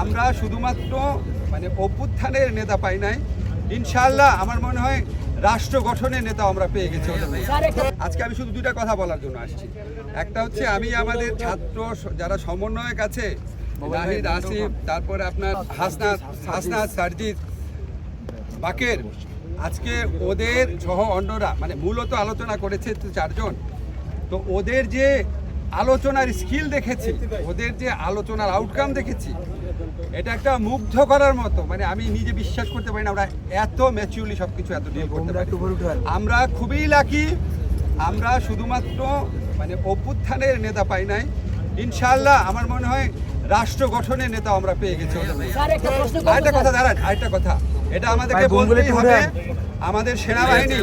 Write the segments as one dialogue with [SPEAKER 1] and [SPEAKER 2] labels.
[SPEAKER 1] আমরা শুধুমাত্র মানে অভ্যুত্থানের নেতা পাই নাই। ইনশাল্লাহ আমার মনে হয় রাষ্ট্র গঠনের নেতা আমরা পেয়ে গেছি। আজকে আমি শুধু দুইটা কথা বলার জন্য আসছি। একটা হচ্ছে আমি আমাদের ছাত্র যারা সমন্বয়ক আছে নাহিদ আসিফ, তারপরে আপনার হাসনাত হাসনাত, সারজিৎ, বাকের, আজকে ওদের সহ অন্যরা মানে মূলত আলোচনা করেছে চারজন। তো ওদের যে আলোচনার স্কিল দেখেছি, ওদের যে আলোচনার আউটকাম দেখেছি এটা একটা মুগ্ধ করার মতো মানে আমি নিজে বিশ্বাস করতে পারি না আমরা এত ম্যাচিউরলি সবকিছু এত ডিল করতে পারি। আমরা খুবই লাকি আমরা শুধুমাত্র মানে অভ্যুত্থানের নেতা পাই নাই। ইনশাল্লাহ আমার মনে হয় রাষ্ট্র গঠনের নেতা আমরা পেয়ে গেছি। আরেকটা কথা দাঁড়ান আরেকটা কথা। এটা আমাদেরকে বলতেই হবে। আমাদের সেনাবাহিনী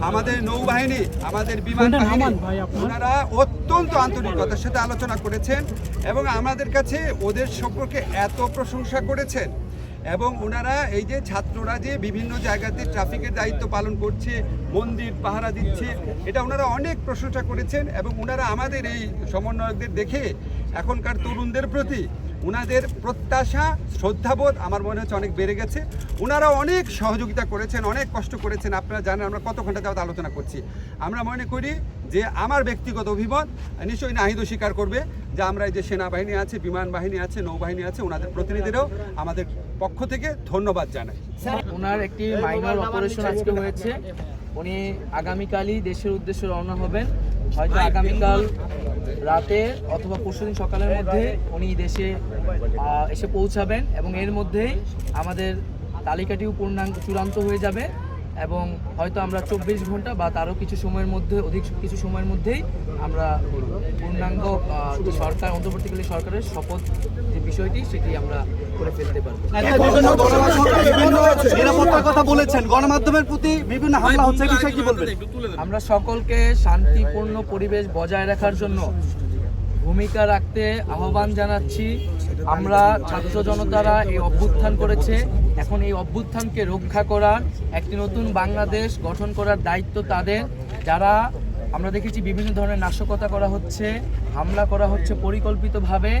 [SPEAKER 1] আমাদের নৌবাহিনী আমাদের বিমান বাহিনী ওনারা অত্যন্ত আন্তরিকতার সাথে আলোচনা করেছেন এবং আমাদের কাছে ওদের সম্পর্কে এত প্রশংসা করেছেন এবং ওনারা এই যে ছাত্ররা যে বিভিন্ন জায়গাতে ট্রাফিকের দায়িত্ব পালন করছে মন্দির পাহারা দিচ্ছে এটা ওনারা অনেক প্রশংসা করেছেন এবং ওনারা আমাদের এই সমন্বয়কদের দেখে এখনকার তরুণদের প্রতি ওনাদের প্রত্যাশা, শ্রদ্ধাবোধ আমার মনে হচ্ছে অনেক বেড়ে গেছে। ওনারা অনেক সহযোগিতা করেছেন, অনেক কষ্ট করেছেন। আপনারা জানেন, আমরা কত ঘণ্টা যাবত আলোচনা করছি। আমরা মনে করি যে আমার ব্যক্তিগত অভিমত নিশ্চয়ই নাহিদও স্বীকার করবে যে আমরা এই যে সেনাবাহিনী আছে, বিমান বাহিনী আছে, নৌবাহিনী আছে ওনাদের প্রতিনিধিরাও আমাদের পক্ষ থেকে ধন্যবাদ জানাই।
[SPEAKER 2] ওনার একটি মাইনর অপারেশন আজকে হয়েছে। উনি আগামীকালই দেশের উদ্দেশ্যে রওনা হবেন। হয়তো আগামীকাল রাতে অথবা পরশুদিন সকালের মধ্যে উনি দেশে এসে পৌঁছাবেন এবং এর মধ্যেই আমাদের তালিকাটিও পূর্ণাঙ্গ চূড়ান্ত হয়ে যাবে এবং হয়তো আমরা চব্বিশ ঘণ্টা বা তারও কিছু সময়ের মধ্যে অধিক কিছু সময়ের মধ্যেই আমরা পূর্ণাঙ্গ সরকার অন্তর্বর্তীকালীন সরকারের শপথ যে বিষয়টি সেটি আমরা করে ফেলতে পারব
[SPEAKER 3] কথা বলেছেন গণমাধ্যমের প্রতি বিভিন্ন হামলা হচ্ছে বিষয়ে কি বলবেন?
[SPEAKER 2] আমরা সকলকে শান্তিপূর্ণ পরিবেশ বজায় রাখার জন্য ভূমিকা রাখতে আহ্বান জানাচ্ছি। আমরা ছাত্র জনতারা এই অভ্যুত্থান করেছে। এখন এই অভ্যুত্থানকে রক্ষা করার একটি নতুন বাংলাদেশ গঠন করার দায়িত্ব তাদের। যারা আমরা দেখেছি বিভিন্ন ধরনের নাশকতা করা হচ্ছে হামলা করা হচ্ছে পরিকল্পিতভাবে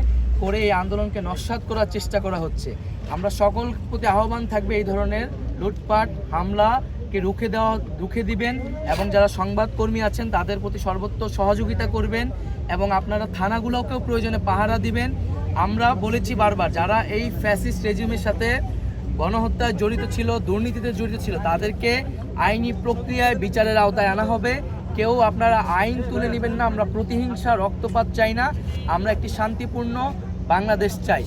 [SPEAKER 2] করে এই আন্দোলনকে নস্যাৎ করার চেষ্টা করা হচ্ছে। আমরা সকল প্রতি আহ্বান থাকবে এই ধরনের লুটপাট হামলা কে রুখে দেওয়া, রুখে দিবেন এবং যারা সংবাদকর্মী আছেন তাদের প্রতি সর্বোত্তর সহযোগিতা করবেন এবং আপনারা থানাগুলোকেও প্রয়োজনে পাহারা দিবেন। আমরা বলেছি বারবার, যারা এই ফ্যাসিস্ট রেজিমের সাথে গণহত্যায় জড়িত ছিল, দুর্নীতিতে জড়িত ছিল, তাদেরকে আইনি প্রক্রিয়ায় বিচারের আওতায় আনা হবে। কেউ আপনারা আইন তুলে নেবেন না, আমরা প্রতিহিংসা, রক্তপাত চাই না। আমরা একটি শান্তিপূর্ণ বাংলাদেশ চাই।